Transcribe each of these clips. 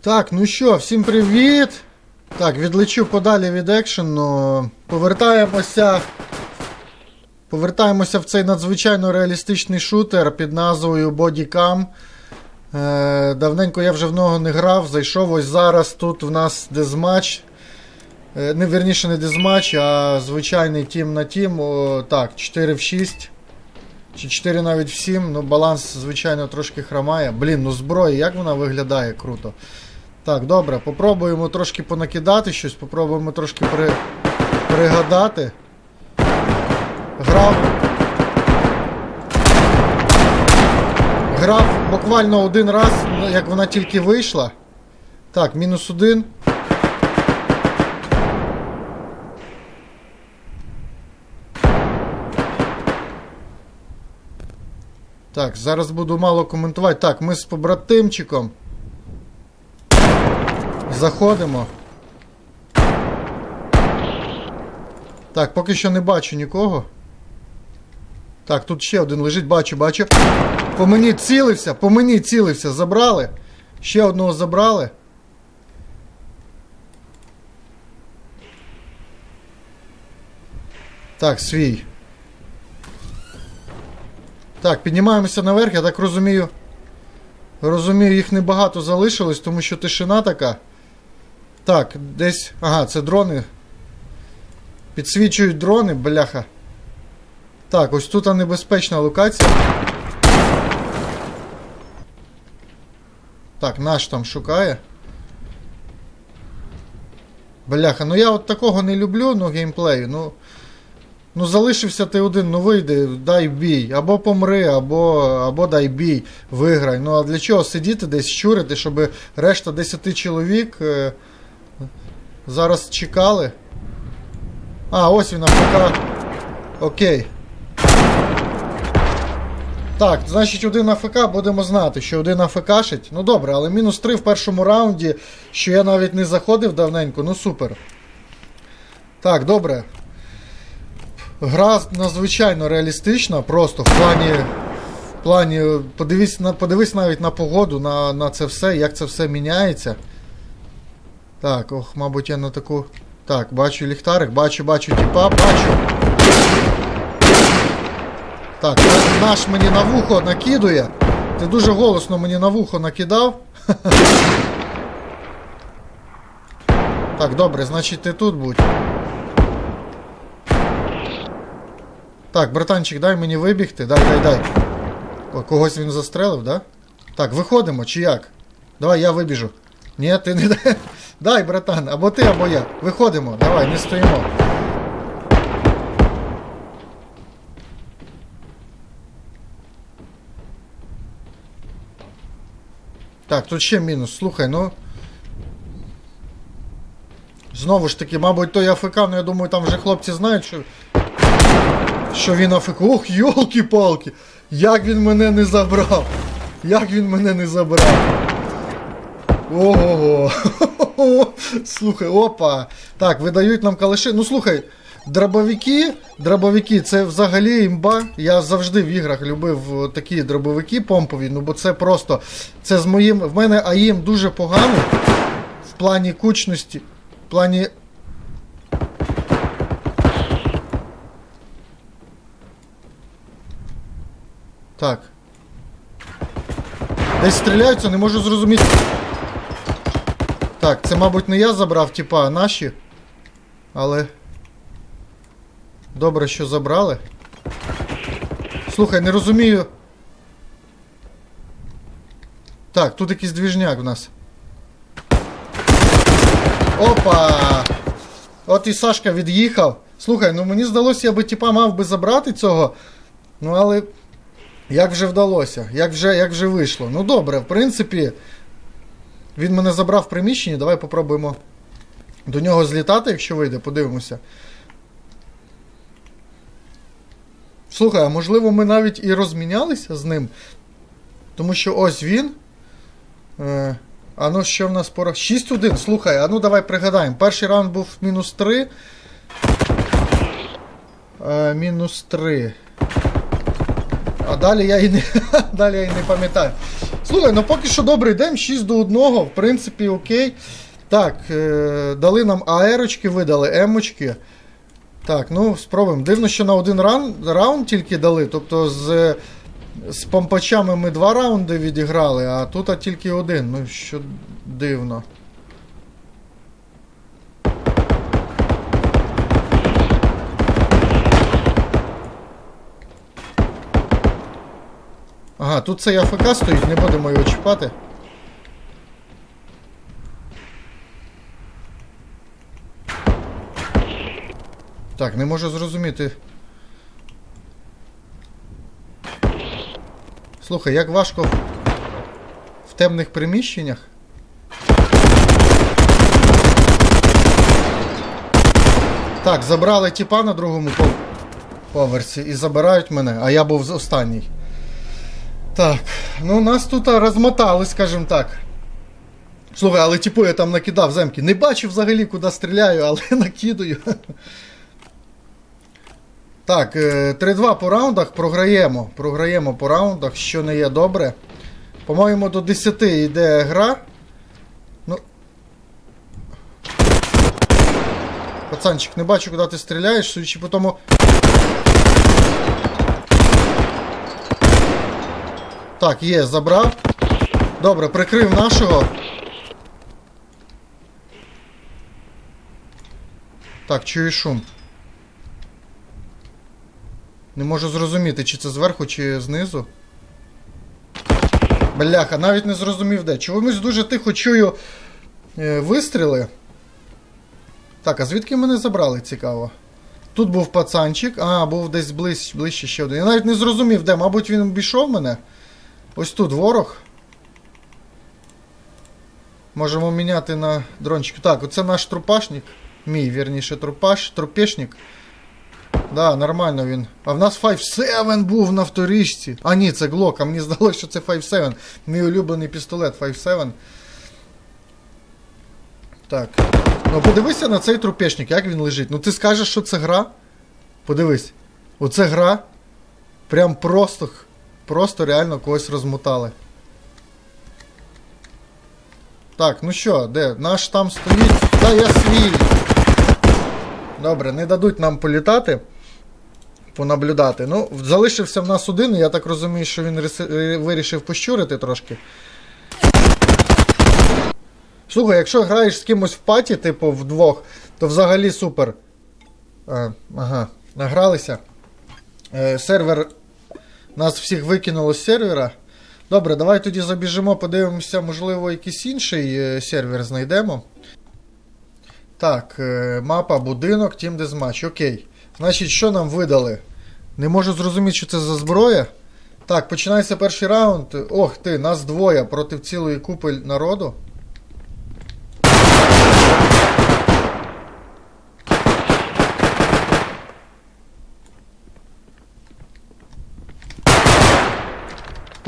Так, ну що, всім привіт! Так, відлечу подалі від екшену. Повертаємося. Повертаємося в цей надзвичайно реалістичний шутер під назвою Bodycam. Е, давненько я вже в нього не грав. Зайшов ось зараз. Тут в нас дезматч. Е, не вірніше не дезматч, а звичайний тім на тім. О, так, 4 в 6. Чи 4 навіть в 7, ну баланс, звичайно, трошки хромає. Блін, ну зброя, як вона виглядає круто. Так, добре, попробуємо трошки понакидати щось, попробуємо трошки при... пригадати. Грав. Грав буквально один раз, ну, як вона тільки вийшла. Так, мінус один. Так, зараз буду мало коментувати. Так, ми з побратимчиком. Заходимо. Так, поки що не бачу нікого. Так, тут ще один лежить, бачу, бачу. По мені цілився, по мені цілився. Забрали. Ще одного забрали. Так, свій. Так, піднімаємося наверх, я так розумію. Розумію, їх небагато залишилось, тому що тишина така. Так, десь. Ага, це дрони. Підсвічують дрони, бляха. Так, ось тут небезпечна локація. Так, наш там шукає. Бляха, ну я от такого не люблю, ну, геймплею, ну. Ну, залишився ти один, ну вийди, дай бій. Або помри, або або дай бій, виграй. Ну а для чого сидіти десь щурити, щоб решта 10 чоловік е, зараз чекали. А, ось він АФК. Окей. Так, значить, один АФК будемо знати, що один АФКшить. Ну добре, але мінус 3 в першому раунді, що я навіть не заходив давненько, ну супер. Так, добре. Гра надзвичайно реалістична, просто в плані. В плані. Подивись подивись навіть на погоду, на, на це все, як це все міняється. Так, ох, мабуть, я на таку. Так, бачу ліхтарик, бачу, бачу тіпа, бачу. Так, наш мені на вухо накидує. Ти дуже голосно мені на вухо накидав. Так, добре, значить ти тут будь. Так, братанчик, дай мені вибігти. Дай, дай, дай. О, когось він застрелив, да? Так, виходимо, чи як? Давай, я вибіжу. Ні, ти не дай. Дай, братан, або ти, або я. Виходимо, давай, не стоїмо. Так, тут ще мінус. Слухай, ну. Знову ж таки, мабуть, той АФК, ну я думаю, там вже хлопці знають, що. Що він АФК. Ох, йолки-палки! Як він мене не забрав! Як він мене не забрав! Ого. Слухай, опа. Так, видають нам калаши. Ну слухай, дробовики, дробовики, це взагалі імба. Я завжди в іграх любив е, такі дробовики помпові, ну бо це просто. Це з моїм. В мене АІМ дуже поганий. В плані кучності. В плані. Так. Десь стріляються, не можу зрозуміти. Так, це, мабуть, не я забрав, типа, а наші. Але. Добре, що забрали. Слухай, не розумію. Так, тут якийсь двіжняк в нас. Опа! От і Сашка від'їхав. Слухай, ну мені здалося, я би типа мав би забрати цього. Ну, але. Як вже вдалося? Як вже, як вже вийшло? Ну добре, в принципі. Він мене забрав в приміщенні, давай попробуємо до нього злітати, якщо вийде, подивимося. Слухай, а можливо ми навіть і розмінялися з ним. Тому що ось він. Е, а ну що в нас пора. 6-1. Слухай, а ну давай пригадаємо. Перший раунд був мінус 3. Е, мінус 3. А далі я і не, далі я і не пам'ятаю. Слухай, ну поки що добре йдемо, 6 до 1, в принципі, окей. Так, е, дали нам аерочки, видали емочки. Так, ну спробуємо. Дивно, що на один ран, раунд тільки дали. Тобто з, з помпачами ми два раунди відіграли, а тут а тільки один. Ну, що дивно. Ага, тут цей АФК стоїть, не будемо його чіпати. Так, не можу зрозуміти. Слухай, як важко в- темних приміщеннях. Так, забрали тіпа на другому поверсі і забирають мене, а я був з- останній. Так, ну нас тут розмотали, скажімо так. Слухай, але типу я там накидав земки. Не бачу взагалі, куди стріляю, але накидаю. Так, е, 3-2 по раундах програємо. Програємо по раундах, що не є добре. По-моєму, до 10 йде гра. Ну. Пацанчик, не бачу, куди ти стріляєш, судячи по тому. Так, є, забрав. Добре, прикрив нашого. Так, чую шум. Не можу зрозуміти, чи це зверху, чи знизу. Бляха, навіть не зрозумів де. Чомусь дуже тихо чую е, вистріли. Так, а звідки мене забрали, цікаво. Тут був пацанчик, а, був десь ближче, ближче ще один. Я навіть не зрозумів, де. Мабуть, він обійшов мене. Ось тут ворог. Можемо міняти на дрончик. Так, оце наш трупашник. Мій, вірніше, трупаш, трупешник. Да, нормально він. А в нас 5-7 був на вторічці. А ні, це Глок, а мені здалося, що це 5-7. Мій улюблений пістолет 5-7. Так. Ну подивися на цей трупешник, як він лежить. Ну ти скажеш, що це гра? Подивись. Оце гра. Прям просто. Просто реально когось розмотали. Так, ну що, де? Наш там стоїть. Та я свій. Добре, не дадуть нам політати. Понаблюдати. Ну, залишився в нас один, я так розумію, що він е, вирішив пощурити трошки. Слухай, якщо граєш з кимось в паті, типу вдвох, то взагалі супер. А, ага, награлися. Е, сервер. Нас всіх викинуло з сервера. Добре, давай тоді забіжимо, подивимося, можливо, якийсь інший е, сервер знайдемо. Так, е, мапа, будинок, Team Deathmatch. Окей. Значить, що нам видали? Не можу зрозуміти, що це за зброя. Так, починається перший раунд. Ох ти, нас двоє проти цілої купи народу.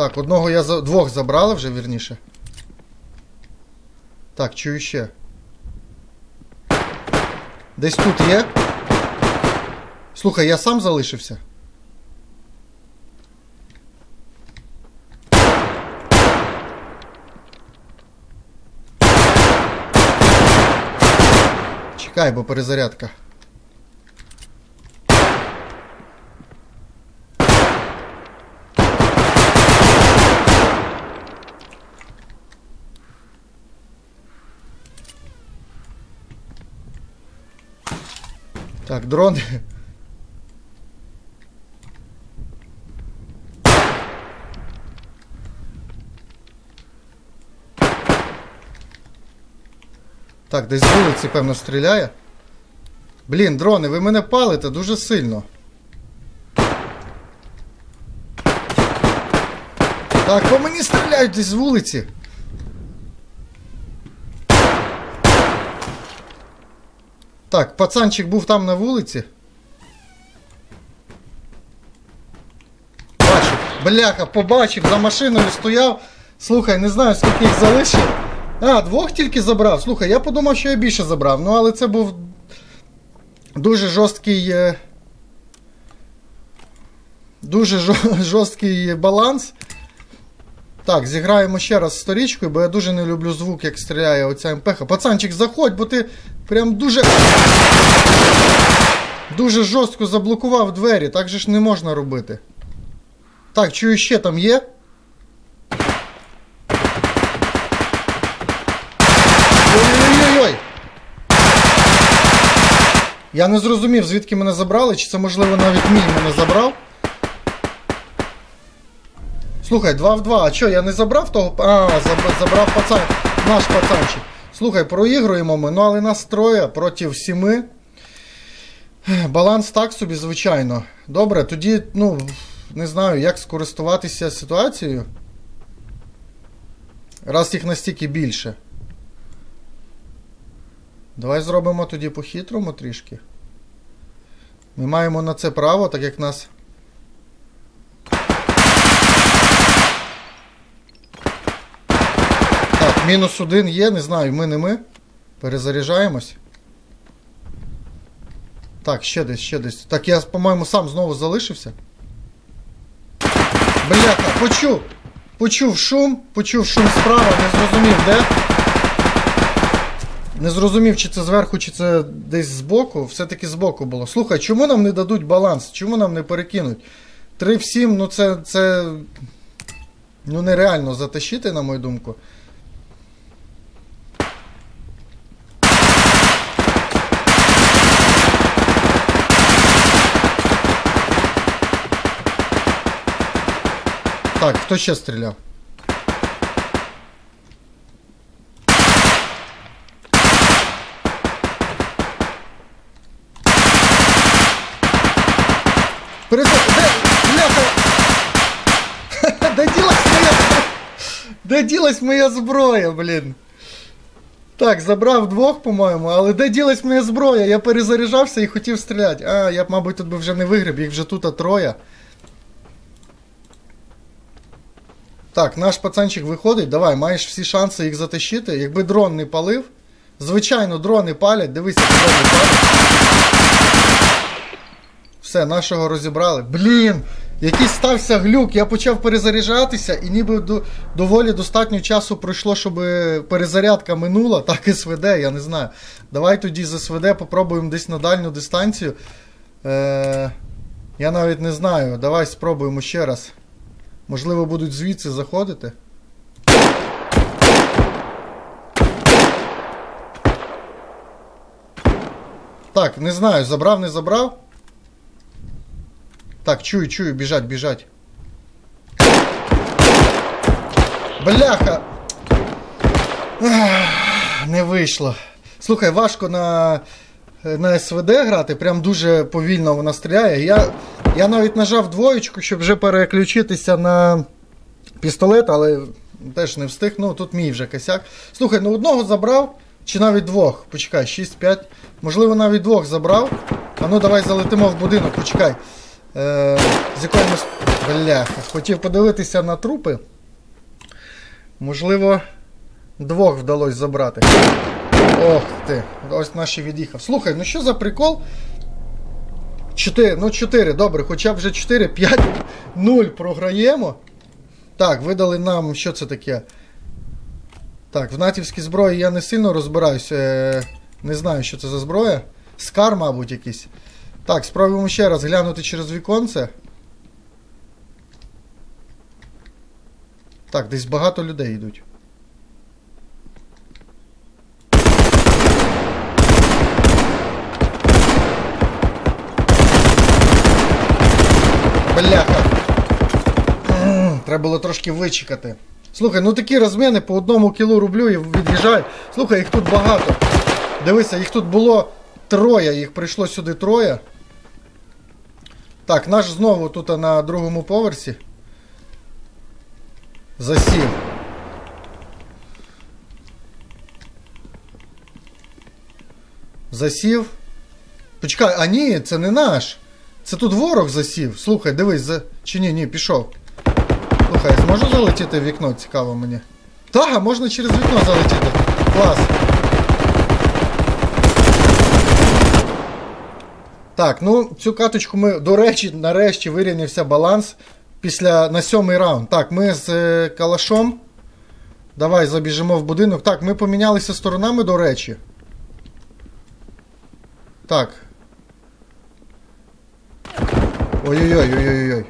Так, одного я за. двох забрали вже, вірніше. Так, чую ще. Десь тут є. Слухай, я сам залишився. Чекай, бо перезарядка. Так, дрони. Так, десь з вулиці, певно, стріляє. Блін, дрони, ви мене палите дуже сильно. Так, по мені стріляють десь з вулиці. Так, пацанчик був там на вулиці. Бачив. Бляха, побачив, за машиною стояв. Слухай, не знаю, скільки їх залишив. А, двох тільки забрав. Слухай, я подумав, що я більше забрав. Ну, але це був дуже жорсткий. е, Дуже жорсткий баланс. Так, зіграємо ще раз сторічкою, бо я дуже не люблю звук, як стріляє оця МПХ. Пацанчик, заходь, бо ти прям дуже. Дуже жорстко заблокував двері, так же ж не можна робити. Так, чую, ще там є. Ой-ой-ой! Я не зрозумів, звідки мене забрали, чи це можливо навіть мій мене забрав. Слухай, 2 в 2. А що, я не забрав того. А, забрав пацан. Наш пацанчик. Слухай, проігруємо ми, ну але нас троє проти сіми. Баланс так собі, звичайно. Добре, тоді, ну, не знаю, як скористуватися ситуацією. Раз їх настільки більше. Давай зробимо тоді по-хитрому трішки. Ми маємо на це право, так як нас. Мінус один є, не знаю, ми не ми. Перезаряджаємось. Так, ще десь, ще десь. Так, я, по-моєму, сам знову залишився. Бляха, почув! Почув шум, почув шум справа, не зрозумів, де. Не зрозумів, чи це зверху, чи це десь збоку. Все-таки збоку було. Слухай, чому нам не дадуть баланс? Чому нам не перекинуть? 3 в 7, ну це. це. Ну нереально затащити, на мою думку. Так, хто ще стріляв? Переза... Де... Бляха! Моя... Де ділась моя зброя, блін? Так, забрав двох, по-моєму, але де ділась моя зброя? Я перезаряджався і хотів стріляти. А, я б, мабуть, тут би вже не вигріб, їх вже тут троє. Так, наш пацанчик виходить, давай, маєш всі шанси їх затащити. Якби дрон не палив. Звичайно, дрони палять, дивися, дрони палять. Все, нашого розібрали. Блін! Якийсь стався глюк, я почав перезаряджатися, і ніби до, доволі достатньо часу пройшло, щоб перезарядка минула, так і СВД, я не знаю. Давай тоді з СВД попробуємо десь на дальню дистанцію. Е, я навіть не знаю. Давай спробуємо ще раз. Можливо, будуть звідси заходити. Так, не знаю, забрав, не забрав. Так, чую, чую, біжать, біжать. Бляха! Не вийшло. Слухай, важко на, на СВД грати, прям дуже повільно вона стріляє. Я, я навіть нажав двоєчку, щоб вже переключитися на пістолет, але теж не встиг. Ну, тут мій вже косяк. Слухай, ну одного забрав, чи навіть двох. Почекай, 6-5. Можливо, навіть двох забрав. А ну давай залетимо в будинок, почекай. Е, з якою ми... Бляха. Хотів подивитися на трупи. Можливо, двох вдалося забрати. Ох ти, ось наші від'їхав. Слухай, ну що за прикол? 4, ну 4, добре, хоча б вже 4, 5, 0 програємо. Так, видали нам, що це таке? Так, в натівській зброї я не сильно розбираюся. Е, не знаю, що це за зброя. Скар, мабуть, якийсь. Так, спробуємо ще раз глянути через віконце. Так, десь багато людей йдуть. Бляха. М, Треба було трошки вичекати. Слухай, ну такі розміни по одному кілу рублю і від'їжджають. Слухай, їх тут багато. Дивися, їх тут було троє, їх прийшло сюди троє. Так, наш знову тут на другому поверсі. Засів. Засів. Почекай, а ні, це не наш. Це тут ворог засів. Слухай, дивись, за... чи ні, ні, пішов. Слухай, зможу залетіти в вікно, цікаво мені. Так, можна через вікно залетіти. Клас. Так, ну цю каточку ми, до речі, нарешті вирівнявся баланс. після на сьомий раунд. Так, ми з е, калашом. Давай забіжимо в будинок. Так, ми помінялися сторонами, до речі. Так. Ой-ой-ой,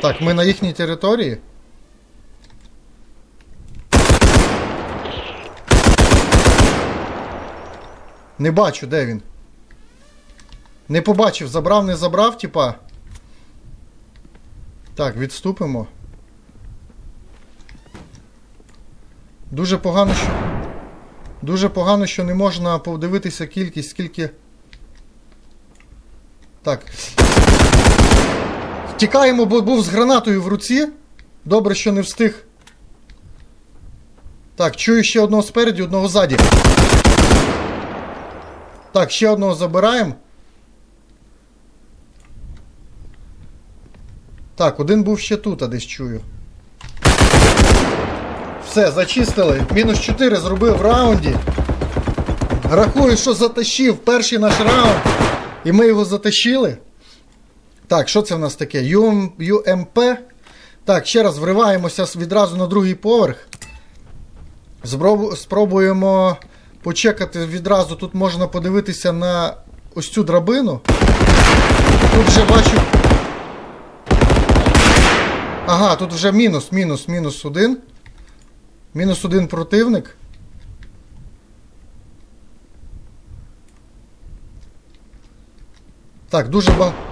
Так, ми на їхній території. Не бачу, де він. Не побачив, забрав, не забрав, типа. Так, відступимо. Дуже погано, що. Дуже погано, що не можна подивитися кількість, скільки. Так. Тікаємо, бо був з гранатою в руці. Добре, що не встиг. Так, чую ще одного спереді, одного ззаді. Так, ще одного забираємо. Так, один був ще тут, а десь чую. Все, зачистили. Мінус 4 зробив в раунді. Рахую, що затащив перший наш раунд. І ми його затащили. Так, що це в нас таке? UM, UMP. Так, ще раз вриваємося відразу на другий поверх. Спробуємо почекати відразу. Тут можна подивитися на ось цю драбину. Тут вже бачу. Ага, тут вже мінус, мінус, мінус один. Мінус один противник. Так, дуже багато.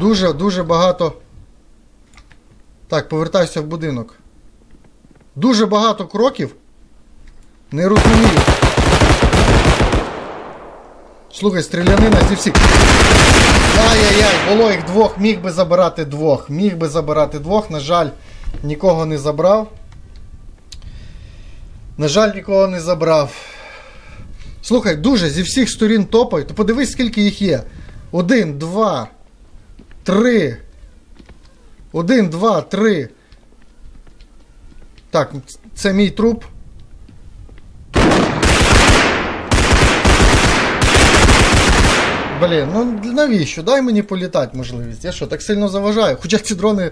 Дуже, дуже багато. Так, повертаюся в будинок. Дуже багато кроків. Не розумію. Слухай, стрілянина зі всіх. Ай-яй-яй, було їх двох, міг би забирати двох. Міг би забирати двох, на жаль, нікого не забрав. На жаль, нікого не забрав. Слухай, дуже зі всіх сторін топають. То подивись, скільки їх є. Один, два, три. Один, два, три. Так, це мій труп. Блін, ну навіщо? Дай мені політати можливість. Я що, так сильно заважаю? Хоча ці дрони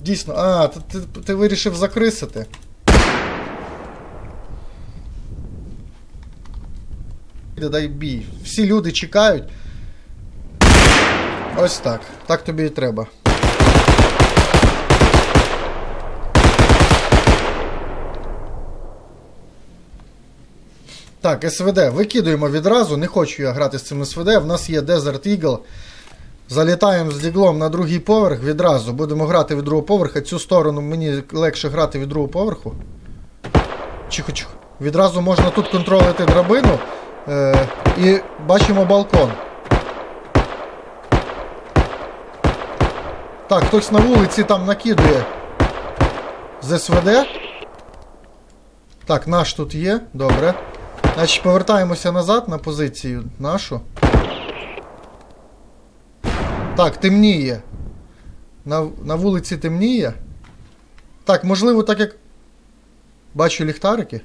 дійсно. А, ти, ти, ти вирішив закрисити. Дай бій. Всі люди чекають. Ось так. Так тобі і треба. Так, СВД. Викидуємо відразу. Не хочу я грати з цим СВД. В нас є Desert Eagle. Залітаємо з діглом на другий поверх відразу. Будемо грати від другого поверха. Цю сторону мені легше грати від другого поверху. Чихо-чихо. Відразу можна тут контролити драбину. Е, і бачимо балкон. Так, хтось на вулиці там накидує з СВД. Так, наш тут є. Добре. Значить, повертаємося назад на позицію нашу. Так, темніє. На, на вулиці темніє. Так, можливо, так як. Бачу ліхтарики.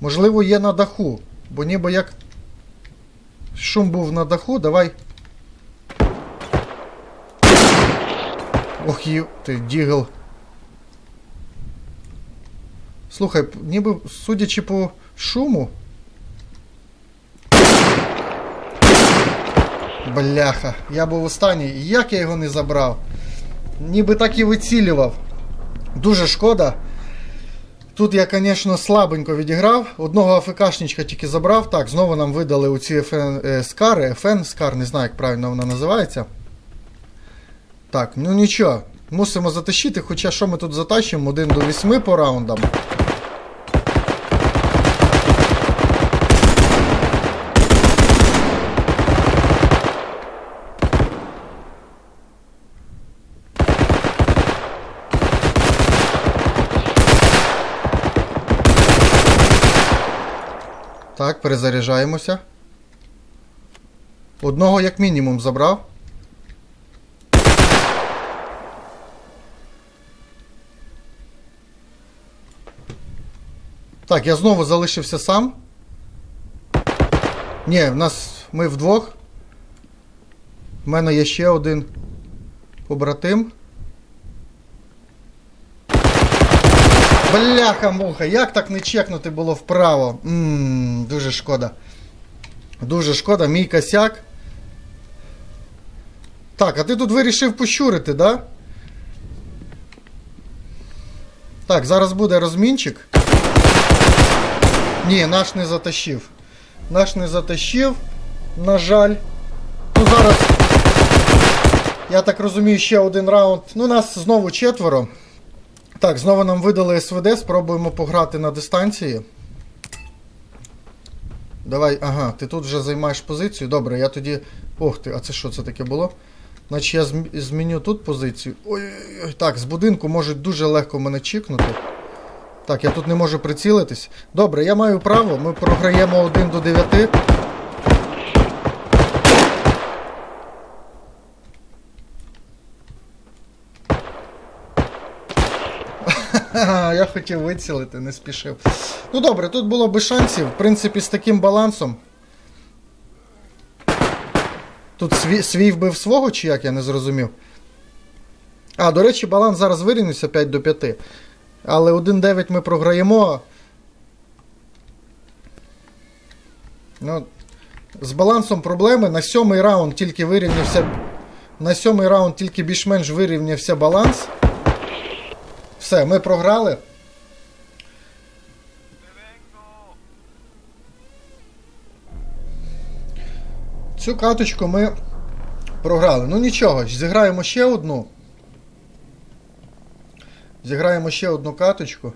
Можливо, є на даху. Бо ніби як. Шум був на даху, давай. Ох, ю, ти дігл. Слухай, ніби судячи по шуму. Бляха, я був останній. Як я його не забрав? Ніби так і вицілював. Дуже шкода. Тут я, звісно, слабенько відіграв. Одного АФКшничка тільки забрав. Так, знову нам видали оці е, скари. FN скар, не знаю, як правильно вона називається. Так, ну нічого. Мусимо затащити, хоча що ми тут затащимо? 1 до 8 по раундам. Так, перезаряджаємося. Одного як мінімум забрав. Так, я знову залишився сам. Ні, в нас ми вдвох. У мене є ще один побратим. Бляха муха, як так не чекнути було вправо? Ммм, дуже шкода. Дуже шкода, мій косяк. Так, а ти тут вирішив пощурити, да? Так, зараз буде розмінчик. Ні, наш не затащив. Наш не затащив, на жаль. Ну зараз. Я так розумію, ще один раунд. Ну, нас знову четверо. Так, знову нам видали СВД, спробуємо пограти на дистанції. Давай, ага, ти тут вже займаєш позицію. Добре, я тоді. Ох ти, а це що це таке було? Значить я зм- зміню тут позицію. Ой-ой-ой. Так, з будинку можуть дуже легко мене чікнути. Так, я тут не можу прицілитись. Добре, я маю право, ми програємо 1 до 9. Я хотів вицілити, не спішив. Ну добре, тут було би шансів. В принципі, з таким балансом. Тут свій, свій вбив свого, чи як я не зрозумів. А, до речі, баланс зараз вирівнявся 5 до 5. Але 1-9 ми програємо. Ну, з балансом проблеми. На сьомий раунд тільки вирівнявся. На сьомий раунд тільки більш-менш вирівнявся баланс. Все, ми програли. Цю каточку ми програли. Ну нічого, зіграємо ще одну. Зіграємо ще одну каточку.